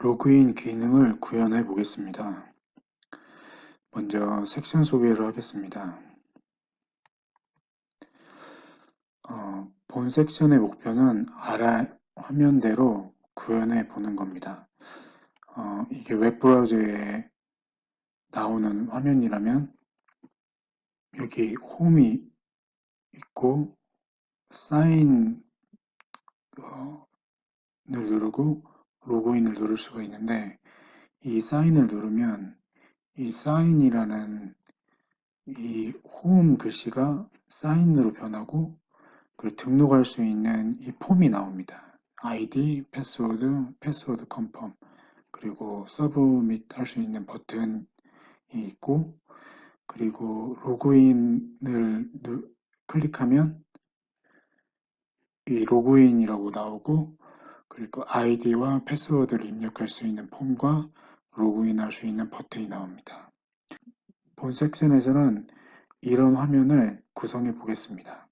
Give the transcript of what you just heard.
로그인 기능을 구현해 보겠습니다. 먼저 섹션 소개를 하겠습니다. 어, 본 섹션의 목표는 아래 화면대로 구현해 보는 겁니다. 어, 이게 웹브라우저에 나오는 화면이라면 여기 홈이 있고 사인을 누르고 로그인을 누를 수가 있는데 이 사인을 누르면 이 사인이라는 이홈 글씨가 사인으로 변하고 그리고 등록할 수 있는 이 폼이 나옵니다. 아이디, 패스워드, 패스워드 컨펌 그리고 서브밋 할 수 있는 버튼이 있고 그리고 로그인을 누, 클릭하면 이 로그인이라고 나오고 그리고 아이디와 패스워드를 입력할 수 있는 폼과 로그인할 수 있는 버튼이 나옵니다. 본 섹션에서는 이런 화면을 구성해 보겠습니다.